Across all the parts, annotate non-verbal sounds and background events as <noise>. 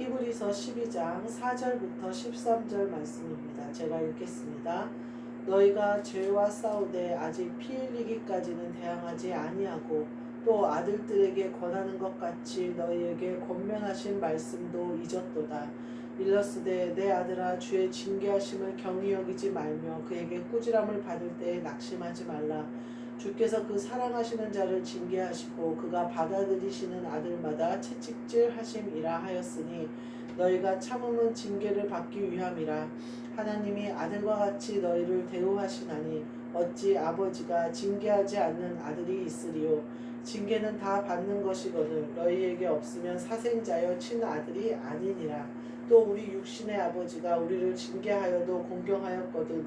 히브리서 12장 4절부터 13절 말씀입니다. 제가 읽겠습니다. 너희가 죄와 싸우되 아직 피 흘리기까지는 대항하지 아니하고 또 아들들에게 권하는 것 같이 너희에게 권면하신 말씀도 잊었도다. 일러스되 내 아들아 주의 징계하심을 경히 여기지 말며 그에게 꾸지람을 받을 때에 낙심하지 말라. 주께서 그 사랑하시는 자를 징계하시고 그가 받아들이시는 아들마다 채찍질 하심이라 하였으니 너희가 참음은 징계를 받기 위함이라. 하나님이 아들과 같이 너희를 대우하시나니 어찌 아버지가 징계하지 않는 아들이 있으리요? 징계는 다 받는 것이거늘 너희에게 없으면 사생자여 친아들이 아니니라. 또 우리 육신의 아버지가 우리를 징계하여도 공경하였거든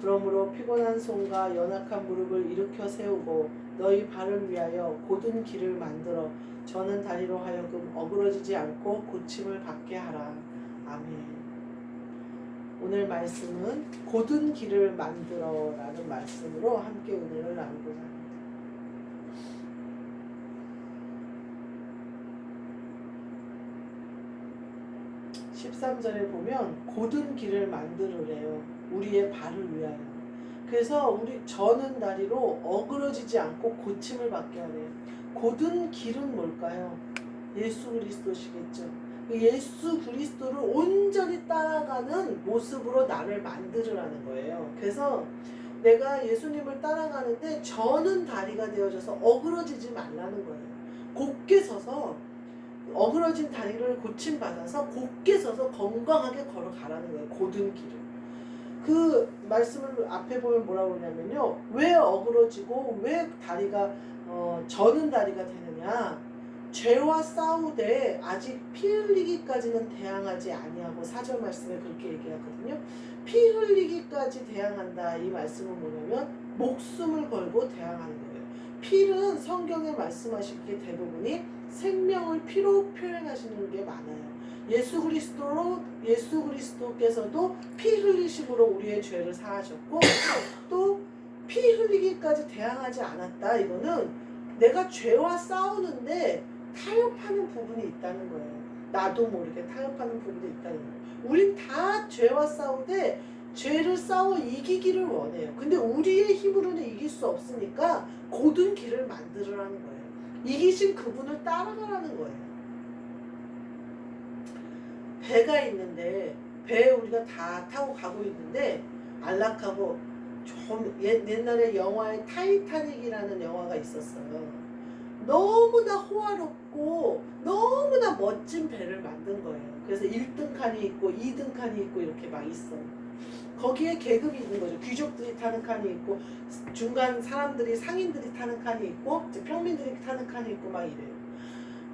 그러므로 피곤한 손과 연약한 무릎을 일으켜 세우고 너희 발을 위하여 곧은 길을 만들어 저는 다리로 하여금 어그러지지 않고 고침을 받게 하라. 아멘. 오늘 말씀은 곧은 길을 만들어라는 말씀으로 함께 은혜를 나누고자 합니다. 13절에 보면 곧은 길을 만들으래요. 우리의 발을 위하여. 그래서 우리 저는 다리로 어그러지지 않고 고침을 받게 하래요. 곧은 길은 뭘까요? 예수 그리스도시겠죠. 그 예수 그리스도를 온전히 따라가는 모습으로 나를 만들으라는 거예요. 그래서 내가 예수님을 따라가는데 저는 다리가 되어져서 어그러지지 말라는 거예요. 곧게 서서 어그러진 다리를 고침받아서 곧게 서서 건강하게 걸어가라는 거예요. 고든 길을. 그 말씀을 앞에 보면 뭐라고 그러냐면요. 왜 어그러지고 왜 다리가 어, 저는 다리가 되느냐. 죄와 싸우되 아직 피 흘리기까지는 대항하지 아니하고 사절 말씀에 그렇게 얘기하거든요. 피 흘리기까지 대항한다. 이 말씀은 뭐냐면 목숨을 걸고 대항하는 거예요. 필은 성경에 말씀하시기에 대부분이 생명을 피로 표현하시는 게 많아요. 예수 그리스도로 예수 그리스도께서도 피 흘리심으로 우리의 죄를 사하셨고 또 피 흘리기까지 대항하지 않았다. 이거는 내가 죄와 싸우는데 타협하는 부분이 있다는 거예요. 나도 모르게 타협하는 부분이 있다는 거예요. 우린 다 죄와 싸우되 죄를 싸워 이기기를 원해요. 근데 우리의 힘으로는 이길 수 없으니까 고든 길을 만들으라는 거예요. 이기신 그분을 따라가라는 거예요. 배가 있는데 배에 우리가 다 타고 가고 있는데 안락하고 좀 옛, 옛날에 영화에 타이타닉이라는 영화가 있었어요. 너무나 호화롭고 너무나 멋진 배를 만든 거예요. 그래서 1등 칸이 있고 2등 칸이 있고 이렇게 막 있어요. 거기에 계급이 있는 거죠. 귀족들이 타는 칸이 있고 중간 사람들이 상인들이 타는 칸이 있고 평민들이 타는 칸이 있고 막 이래요.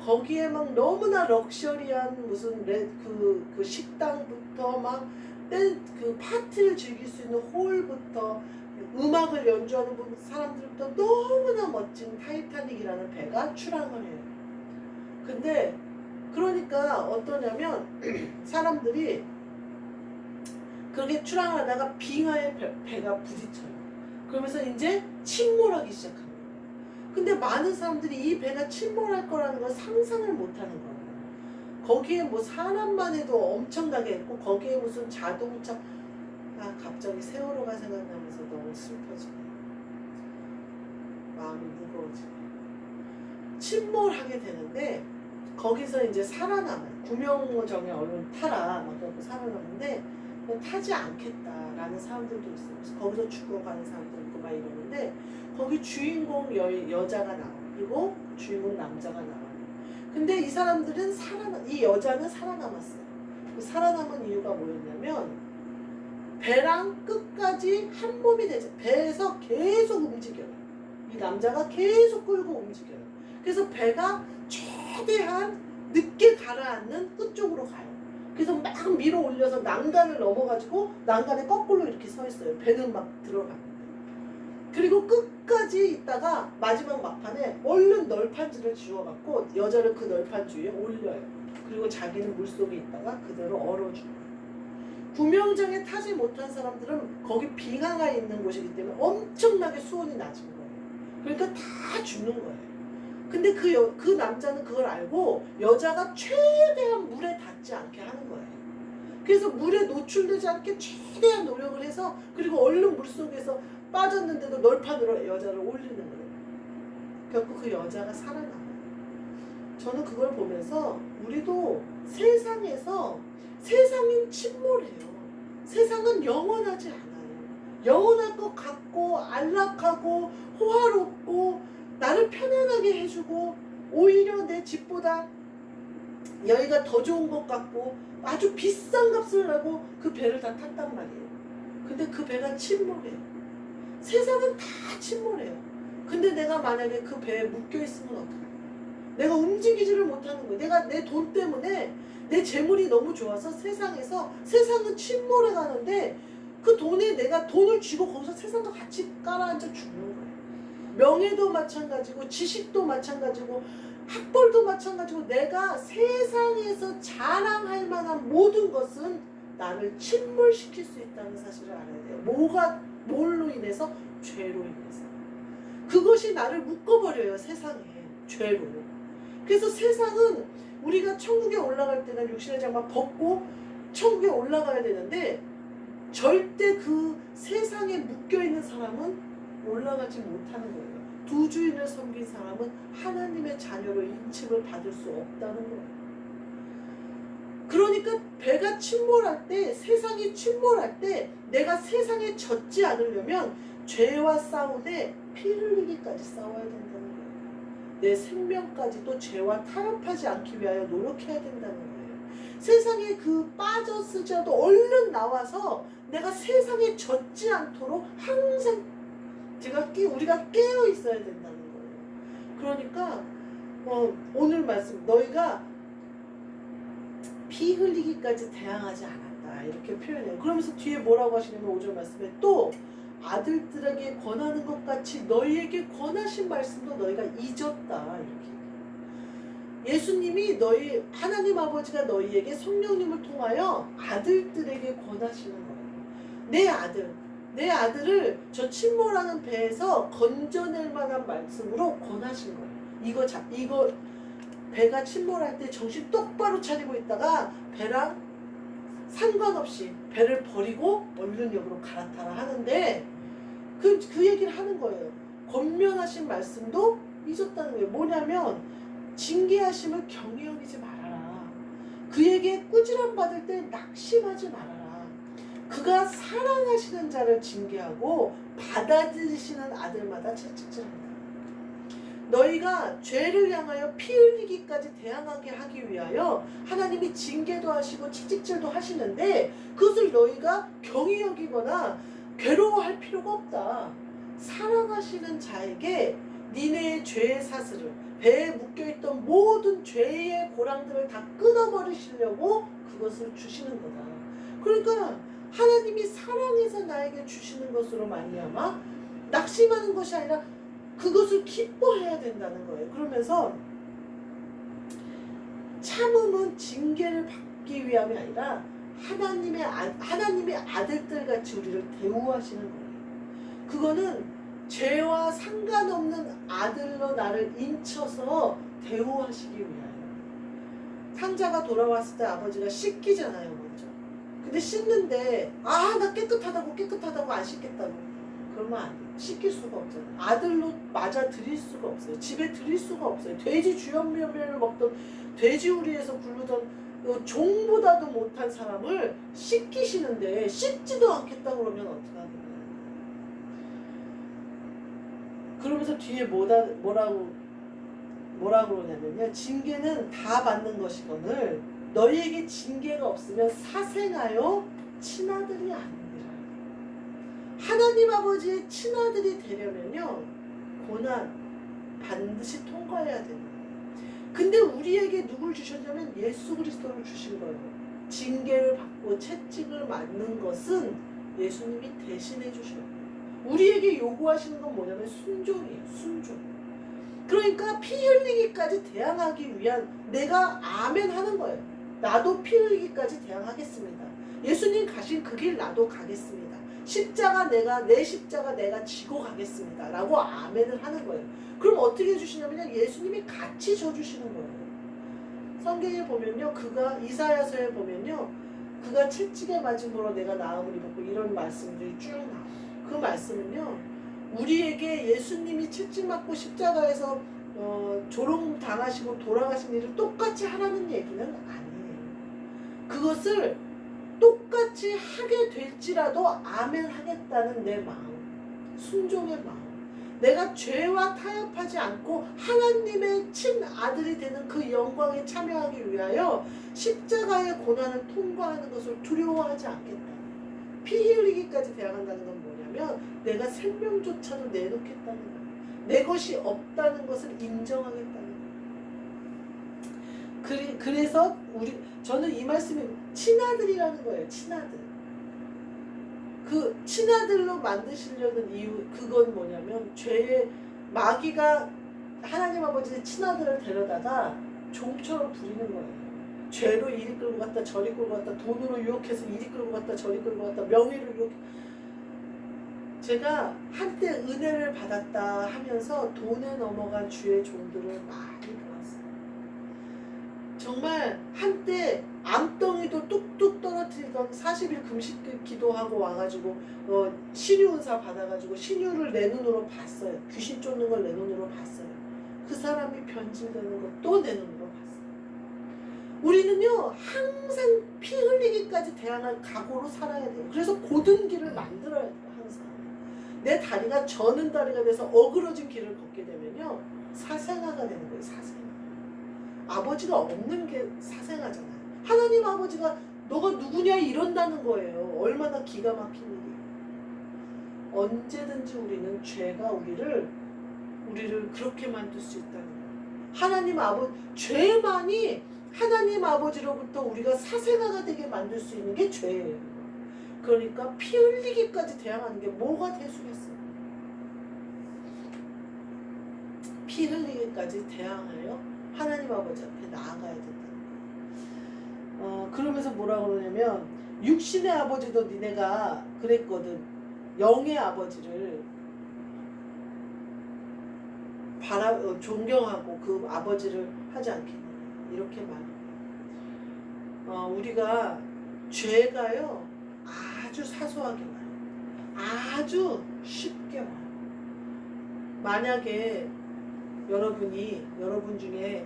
거기에 막 너무나 럭셔리한 무슨 레, 그, 그 식당부터 막그 파티를 즐길 수 있는 홀부터 음악을 연주하는 분- 사람들부터 너무나 멋진 타이타닉이라는 배가 출항을 해요. 근데 그러니까 어떠냐면 <clears throat> 사람들이 그렇게 출항을 하다가 빙하에 배, 배가 부딪혀요. 그러면서 이제 침몰하기 시작합니다. 근데 많은 사람들이 이 배가 침몰할 거라는 걸 상상을 못 하는 거예요. 거기에 뭐 사람만 해도 엄청나게 했고 거기에 무슨 자동차 아 갑자기 세월호가 생각나면서 너무 슬퍼지네. 마음이 무거워지네. 침몰하게 되는데 거기서 이제 살아남아요. 구명정에 얼른 타라 막 그러고 살아남는데 타지 않겠다라는 사람들도 있어요. 그래서 거기서 죽어가는 사람도 있고 막 이러는데 거기 주인공 여, 여자가. 그리고 주인공 남자가 나와요. 근데 이 사람들은 살아남, 이 여자는 살아남았어요. 그 살아남은 이유가 뭐였냐면 배랑 끝까지 한 몸이 되죠. 배에서 계속 움직여요. 이 남자가 계속 끌고 움직여요. 그래서 배가 최대한 늦게 가라앉는 끝쪽으로 가요. 그래서 막 밀어 올려서 난간을 넘어가지고 난간에 거꾸로 이렇게 서 있어요. 배는 막 들어가. 그리고 끝까지 있다가 마지막 막판에 얼른 널판지를 지워갖고 여자를 그 널판지 위에 올려요. 그리고 자기는 물속에 있다가 그대로 얼어주고. 구명정에 타지 못한 사람들은 거기 빙하가 있는 곳이기 때문에 엄청나게 수온이 낮은 거예요. 그러니까 다 죽는 거예요. 근데 그, 여, 그 남자는 그걸 알고 여자가 최대한 물에 닿지 않게 하는 거예요. 그래서 물에 노출되지 않게 최대한 노력을 해서 그리고 얼른 물 속에서 빠졌는데도 널판으로 여자를 올리는 거예요. 결국 그 여자가 살아남아요. 저는 그걸 보면서 우리도 세상에서 세상은 침몰해요. 세상은 영원하지 않아요. 영원할 것 같고 안락하고 호화롭고 나를 편안하게 해주고 오히려 내 집보다 여기가 더 좋은 것 같고 아주 비싼 값을 하고 그 배를 다 탔단 말이에요. 근데 그 배가 침몰해요. 세상은 다 침몰해요. 근데 내가 만약에 그 배에 묶여 있으면 어떡해? 내가 움직이지를 못하는 거예요. 내가 내 돈 때문에 내 재물이 너무 좋아서 세상에서 세상은 침몰해 가는데 그 돈에 내가 돈을 쥐고 거기서 세상과 같이 깔아앉아 죽는 거예요. 명예도 마찬가지고 지식도 마찬가지고 학벌도 마찬가지고 내가 세상에서 자랑할 만한 모든 것은 나를 침몰시킬 수 있다는 사실을 알아야 돼요. 뭐가 뭘로 인해서 죄로 인해서 그것이 나를 묶어버려요 세상에 죄로. 그래서 세상은 우리가 천국에 올라갈 때는 육신의 장막 벗고 천국에 올라가야 되는데 절대 그 세상에 묶여 있는 사람은 올라가지 못하는 거예요. 두 주인을 섬긴 사람은 하나님의 자녀로 인침을 받을 수 없다는 거예요. 그러니까 배가 침몰할 때, 세상이 침몰할 때, 내가 세상에 젖지 않으려면 죄와 싸우되 피 흘리기까지 싸워야 된다는 거예요. 내 생명까지도 죄와 타협하지 않기 위하여 노력해야 된다는 거예요. 세상에 그 빠졌으자도 얼른 나와서 내가 세상에 젖지 않도록 항상 제가 깨, 우리가 깨어 있어야 된다는 거예요. 그러니까 어, 오늘 말씀 너희가 피 흘리기까지 대항하지 않았다 이렇게 표현해요. 그러면서 뒤에 뭐라고 하시냐면 5절 말씀에 또 아들들에게 권하는 것 같이 너희에게 권하신 말씀도 너희가 잊었다 이렇게. 예수님이 너희 하나님 아버지가 너희에게 성령님을 통하여 아들들에게 권하시는 거예요. 내 아들, 내 아들을 저 침몰하는 배에서 건져낼 만한 말씀으로 권하신 거예요. 이거 자, 이거 배가 침몰할 때 정신 똑바로 차리고 있다가 배랑 상관없이 배를 버리고 얼른 역으로 갈아타라 하는데 그, 그 얘기를 하는 거예요. 권면하신 말씀도 잊었다는 거예요. 뭐냐면 징계하심을 여기지 말아라. 그에게 꾸지람 받을 때 낙심하지 말아라. 그가 사랑하시는 자를 징계하고 받아들이시는 아들마다 채찍질한다. 너희가 죄를 향하여 피 흘리기까지 대항하게 하기 위하여 하나님이 징계도 하시고 채찍질도 하시는데 그것을 너희가 경히 여기거나 괴로워할 필요가 없다. 사랑하시는 자에게 니네의 죄의 사슬을 배에 묶여있던 모든 죄의 고랑들을 다 끊어버리시려고 그것을 주시는 거다. 그러니까 하나님이 사랑해서 나에게 주시는 것으로 말미암아 낙심하는 것이 아니라 그것을 기뻐해야 된다는 거예요. 그러면서 참음은 징계를 받기 위함이 아니라 하나님의 아, 하나님의 아들들 같이 우리를 대우하시는 거예요. 그거는 죄와 상관없는 아들로 나를 인쳐서 대우하시기 위하여. 상자가 돌아왔을 때 아버지가 씻기잖아요. 근데 씻는데 아 나 깨끗하다고 깨끗하다고 안 씻겠다고 그러면 안 돼요. 씻길 수가 없잖아요. 아들로 맞아 드릴 수가 없어요. 집에 드릴 수가 없어요. 돼지 주연면을 먹던 돼지우리에서 굴르던 그 종보다도 못한 사람을 씻기시는데 씻지도 않겠다 그러면 어떡하겠나요? 그러면서 뒤에 뭐다, 뭐라고 뭐라 그러냐면요. 징계는 다 받는 것이거늘 너희에게 징계가 없으면 사생하여 친아들이 아니니라. 하나님 아버지의 친아들이 되려면요. 고난 반드시 통과해야 됩니다. 근데 우리에게 누굴 주셨냐면 예수 그리스도를 주신 거예요. 징계를 받고 채찍을 맞는 것은 예수님이 대신해 주셔요. 우리에게 요구하시는 건 뭐냐면 순종이에요. 순종. 그러니까 피 흘리기까지 대항하기 위한 내가 아멘 하는 거예요. 나도 피 흘리기까지 대항하겠습니다. 예수님 가신 그 길 나도 가겠습니다. 십자가 내가 내 십자가 내가 지고 가겠습니다. 라고 아멘을 하는 거예요. 그럼 어떻게 해주시냐면 예수님이 같이 져주시는 거예요. 성경에 보면요. 그가 이사야서에 보면요. 그가 채찍에 맞음으로 내가 나음을 입었고 이런 말씀들이 쭉 나와요. 그 말씀은요. 우리에게 예수님이 채찍 맞고 십자가에서 어, 조롱 당하시고 돌아가신 일을 똑같이 하라는 얘기는 아니에요. 그것을 똑같이 하게 될지라도 아멘 하겠다는 내 마음, 순종의 마음. 내가 죄와 타협하지 않고 하나님의 친아들이 되는 그 영광에 참여하기 위하여 십자가의 고난을 통과하는 것을 두려워하지 않겠다. 피 흘리기까지 대항한다는 건 뭐냐면 내가 생명조차도 내놓겠다는 거예요. 내 것이 없다는 것을 인정하겠다는 거예요. 그리, 그래서 우리 저는 이 말씀이 친아들이라는 거예요. 친아들. 그 친아들로 만드시려는 이유 그건 뭐냐면 죄의 마귀가 하나님 아버지의 친아들을 데려다가 종처럼 부리는 거예요. 죄로 이리 끌고 갔다 저리 끌고 갔다 돈으로 유혹해서 이리 끌고 갔다 저리 끌고 갔다 명예를 유혹 제가 한때 은혜를 받았다 하면서 돈에 넘어간 주의 종들을 많이. 정말 한때 암덩이도 뚝뚝 떨어뜨리던 40일 금식 기도하고 와가지고 어, 신유 은사 받아가지고 신유를 내 눈으로 봤어요. 귀신 쫓는 걸 내 눈으로 봤어요. 그 사람이 변질되는 것도 내 눈으로 봤어요. 우리는요 항상 피 흘리기까지 대항할 각오로 살아야 돼요. 그래서 고든 길을 만들어야 돼요. 항상 내 다리가 저는 다리가 돼서 어그러진 길을 걷게 되면요 사생아가 되는 거예요. 사생아. 아버지가 없는 게 사생아잖아요. 하나님 아버지가 너가 누구냐 이런다는 거예요. 얼마나 기가 막힌 일이에요. 언제든지 우리는 죄가 우리를 우리를 그렇게 만들 수 있다는 거예요. 하나님 아버 죄만이 하나님 아버지로부터 우리가 사생아가 되게 만들 수 있는 게 죄예요. 그러니까 피 흘리기까지 대항하는 게 뭐가 대수겠어요? 피 흘리기까지 대항하여 하나님 아버지 앞에 나아가야 된다는 거예요. 어, 그러면서 뭐라 그러냐면 육신의 아버지도 니네가 그랬거든. 영의 아버지를 바라 어, 존경하고 그 아버지를 하지 않겠냐 이렇게 말해요. 어, 우리가 죄가요 아주 사소하게 와요. 아주 쉽게 와요. 만약에 여러분이 여러분 중에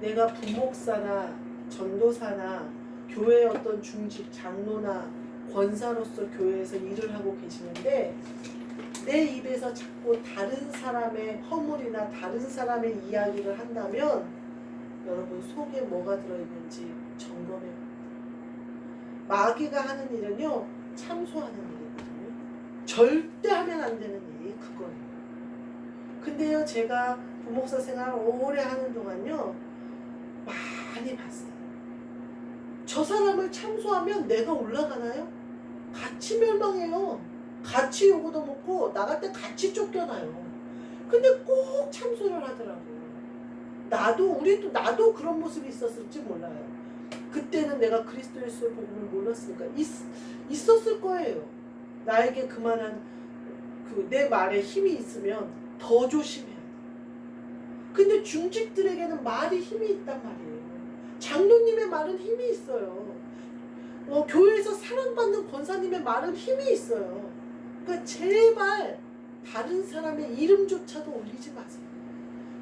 내가 부목사나 전도사나 교회 어떤 중직 장로나 권사로서 교회에서 일을 하고 계시는데 내 입에서 자꾸 다른 사람의 허물이나 다른 사람의 이야기를 한다면 여러분 속에 뭐가 들어있는지 점검해 봅니다. 마귀가 하는 일은요 참소하는 일이거든요. 절대 하면 안 되는 일이 그거예요. 근데요 제가 부목사 생활 오래 하는 동안요 많이 봤어요. 저 사람을 참소하면 내가 올라가나요? 같이 멸망해요. 같이 요구도 먹고 나갈 때 같이 쫓겨나요. 근데 꼭 참소를 하더라고요. 나도 우리도 나도 그런 모습이 있었을지 몰라요. 그때는 내가 그리스도 예수의 복음을 몰랐으니까 있, 있었을 거예요. 나에게 그만한 그 내 말에 힘이 있으면 더 조심해야 돼. 근데 중직들에게는 말이 힘이 있단 말이에요. 장로님의 말은 힘이 있어요. 어, 교회에서 사랑받는 권사님의 말은 힘이 있어요. 그러니까 제발 다른 사람의 이름조차도 올리지 마세요.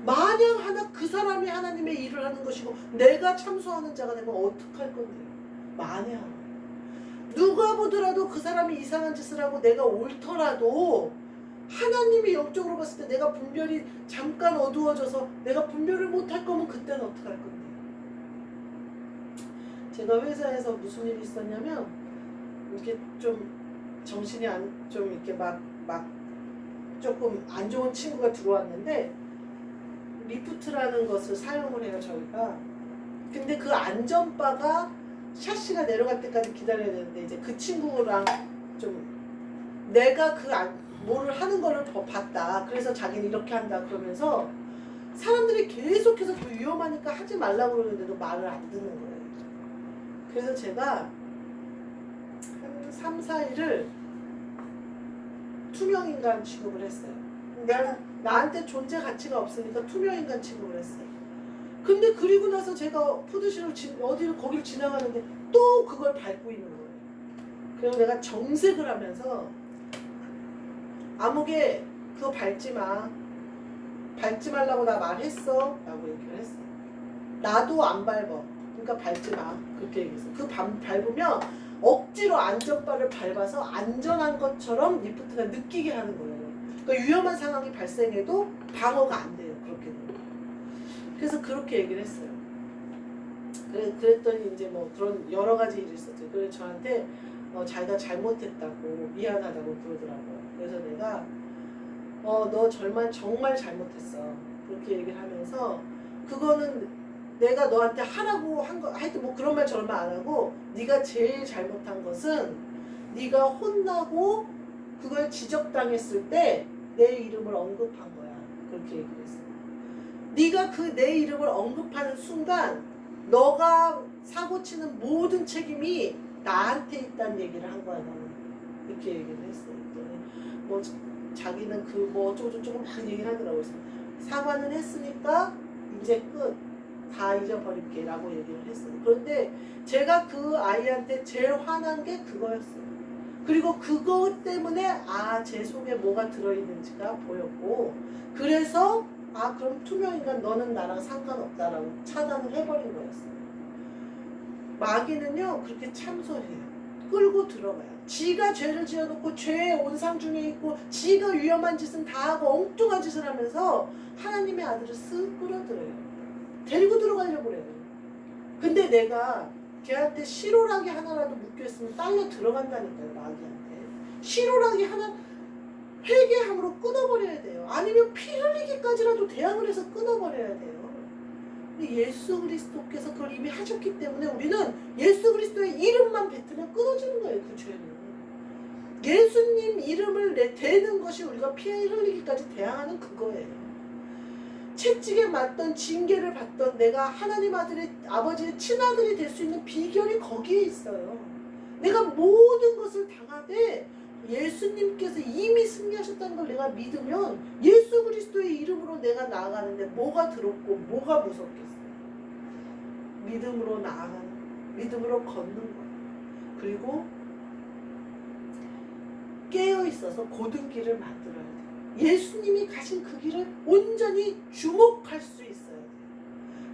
마냥 하나 그 사람이 하나님의 일을 하는 것이고 내가 참소하는 자가 되면 어떡할 건데요? 마냥 누가 보더라도 그 사람이 이상한 짓을 하고 내가 옳더라도 하나님이 영적으로 봤을 때 내가 분별이 잠깐 어두워져서 내가 분별을 못할 거면 그때는 어떡할 건데요? 제가 회사에서 무슨 일이 있었냐면 이렇게 좀 정신이 안 좀 이렇게 막 막 조금 안 좋은 친구가 들어왔는데 리프트라는 것을 사용을 해요 저희가 근데 그 안전바가 샤시가 내려갈 때까지 기다려야 되는데 이제 그 친구랑 좀 내가 그 안, 뭐를 하는 거를 더 봤다. 그래서 자기는 이렇게 한다 그러면서 사람들이 계속해서 그 위험하니까 하지 말라고 그러는데도 말을 안 듣는 거예요. 그래서 제가 한 3, 4일을 투명인간 취급을 했어요. 난 나한테 존재 가치가 없으니까 투명인간 취급을 했어요. 근데 그리고 나서 제가 지, 어디를 거길 지나가는데 또 그걸 밟고 있는 거예요. 그래서 내가 정색을 하면서 아무개 그거 밟지 마. 밟지 말라고 나 말했어. 라고 얘기를 했어요. 나도 안 밟아. 그러니까 밟지 마. 그렇게 얘기했어. 그 밟, 밟으면 억지로 안전바를 밟아서 안전한 것처럼 리프트가 느끼게 하는 거예요. 그러니까 위험한 상황이 발생해도 방어가 안 돼요. 그렇게. 그래서 그렇게 얘기를 했어요. 그래, 그랬더니 이제 뭐 그런 여러 가지 일이 있었죠. 그래서 저한테 어, 자기가 잘못했다고 미안하다고 그러더라고요. 그래서 내가 어, 너 절만 정말 잘못했어. 그렇게 얘기를 하면서 그거는 내가 너한테 하라고 한 거, 하여튼 뭐 그런 말 저런 말 안 하고 네가 제일 잘못한 것은 네가 혼나고 그걸 지적당했을 때 내 이름을 언급한 거야. 그렇게 얘기를 했어. 네가 그 내 이름을 언급하는 순간 너가 사고 치는 모든 책임이 나한테 있다는 얘기를 한 거야. 너는. 이렇게 얘기를 했어. 그랬더니 뭐 자기는 그 뭐 어쩌고저쩌고 막 얘기를 하더라고요. 사과는 했으니까 이제 끝. 다 잊어버릴게 라고 얘기를 했어요. 그런데 제가 그 아이한테 제일 화난 게 그거였어요. 그리고 그것 때문에 아, 제 속에 뭐가 들어있는지가 보였고 그래서 아, 그럼 투명인간 너는 나랑 상관없다라고 차단을 해버린 거였어요. 마귀는요, 그렇게 참소해요. 끌고 들어가요. 지가 죄를 지어놓고 죄의 온상 중에 있고 지가 위험한 짓은 다 하고 엉뚱한 짓을 하면서 하나님의 아들을 쓱 끌어들여요. 데리고 들어가려고 그래요. 근데 내가 걔한테 실오라기 하나라도 묶여있으면 딸려 들어간다니까요, 마귀한테. 실오라기 하나 회개함으로 끊어버려야 돼요. 아니면 피 흘리기까지라도 대항을 해서 끊어버려야 돼요. 근데 예수 그리스도께서 그걸 이미 하셨기 때문에 우리는 예수 그리스도의 이름만 뱉으면 끊어지는 거예요, 그 죄는. 예수님 이름을 내 대는 것이 우리가 피 흘리기까지 대항하는 그거예요. 채찍에 맞던 징계를 받던 내가 하나님 아들의 아버지의 친아들이 될 수 있는 비결이 거기에 있어요. 내가 모든 것을 당하되 예수님께서 이미 승리하셨다는 걸 내가 믿으면 예수 그리스도의 이름으로 내가 나아가는데 뭐가 더럽고 뭐가 무섭겠어요. 믿음으로 나아가는 믿음으로 걷는 거예요. 그리고 깨어 있어서 고든 길을 만들어야 돼요. 예수님이 가신 그 길을 온전히 주목할 수 있어야 돼요.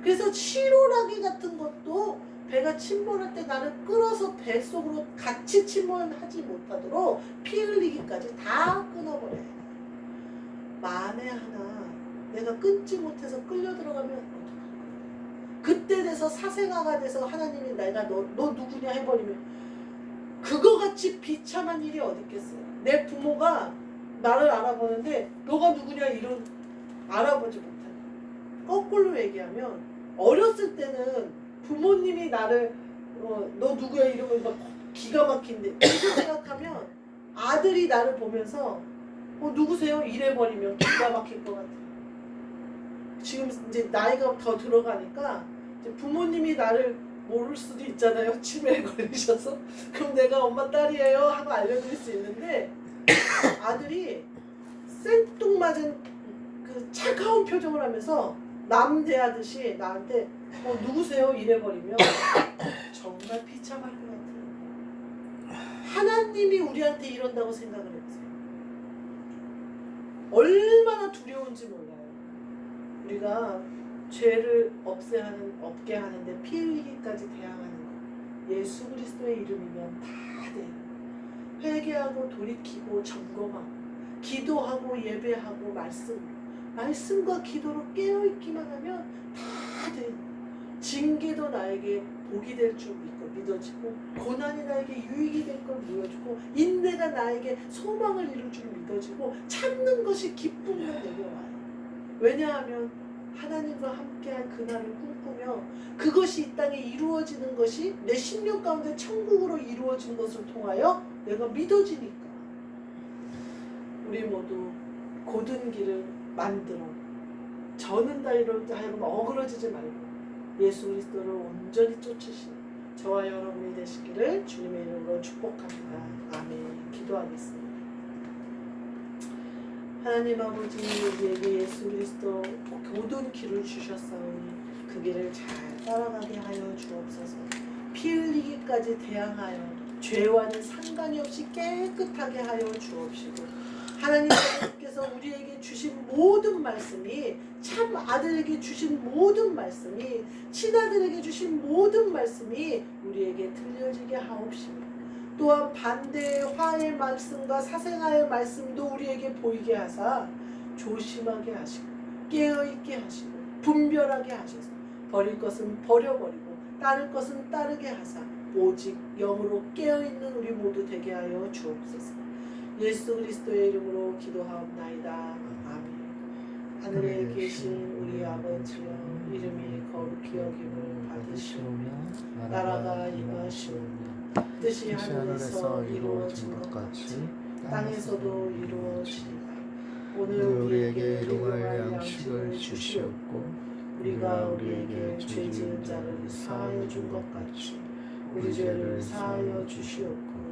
그래서 치료라기 같은 것도 배가 침몰할 때 나를 끌어서 배 속으로 같이 침몰하지 못하도록 피 흘리기까지 다 끊어버려야 돼요. 만에 하나 내가 끊지 못해서 끌려 들어가면 어떡할 거야? 그때 돼서 사생아가 돼서 하나님이 내가 너, 너 누구냐 해버리면 그거 같이 비참한 일이 어디 있겠어요. 내 부모가 나를 알아보는데 너가 누구냐 이런 알아보지 못해. 거꾸로 얘기하면 어렸을 때는 부모님이 나를 어, 너 누구야? 이러면 막 기가 막힌데. 이렇게 생각하면 아들이 나를 보면서 어 누구세요? 이래 버리면 기가 막힐 것 같아. 지금 이제 나이가 더 들어가니까 이제 부모님이 나를 모를 수도 있잖아요. <laughs> 치매에 걸리셔서. 그럼 내가 엄마 딸이에요? 하고 알려드릴 수 있는데 아들이 생뚱맞은 그 차가운 표정을 하면서 남 대하듯이 나한테 어, 누구세요? 이래버리면 <coughs> 정말 비참할 것 같아요. 하나님이 우리한테 이런다고 생각을 해보세요. 얼마나 두려운지 몰라요. 우리가 죄를 없애야 하는, 없게 하는데 피 흘리기까지 대항하는 거. 예수 그리스도의 이름이면 다 돼요. 회개하고 돌이키고 점검하고 기도하고 예배하고 말씀 말씀과 기도로 깨어있기만 하면 다 돼요. 징계도 나에게 복이 될 줄 믿고 믿어지고 고난이 나에게 유익이 될 걸 보여주고 인내가 나에게 소망을 이룰 줄 믿어지고 참는 것이 기쁨으로 내려와요. 왜냐하면 하나님과 함께할 그날을 꿈꾸며 그것이 이 땅에 이루어지는 것이 내 심령 가운데 천국으로 이루어진 것을 통하여 내가 믿어지니까 우리 모두 고든 길을 만들어 저는 다리로 하여금 어그러지지 말고 예수 그리스도를 온전히 쫓으시는 저와 여러분이 되시기를 주님의 이름으로 축복합니다. 아멘. 기도하겠습니다. 하나님 아버지 우리에게 예수 그리스도 모든 길을 주셨사오니 그 길을 잘 따라가게 하여 주옵소서. 피 흘리기까지 대항하여 죄와는 상관이 없이 깨끗하게 하여 주옵시고 하나님 께서 우리에게 주신 모든 말씀이 참 아들에게 주신 모든 말씀이 친아들에게 주신 모든 말씀이 우리에게 들려지게 하옵시고 또한 반대의 화의 말씀과 사생아의 말씀도 우리에게 보이게 하사 조심하게 하시고 깨어있게 하시고 분별하게 하셔서 버릴 것은 버려버리고 따를 것은 따르게 하사 오직 영으로 깨어있는 우리 모두 되게 하여 주옵소서 예수 그리스도의 이름으로 기도하옵나이다 아멘 하늘에 계신 우리 아버지여 이름이 거룩히 여김을 받으시오며 나라가 임하시오며 뜻이 하늘에서 이루어진 것 같이 땅에서도 이루어지리라. 오늘 우리에게 일용할 양식을 주시옵고 우리가 우리에게 죄 지은 자를 사하여 준 것 같이 우리 죄를 사하여 주시옵고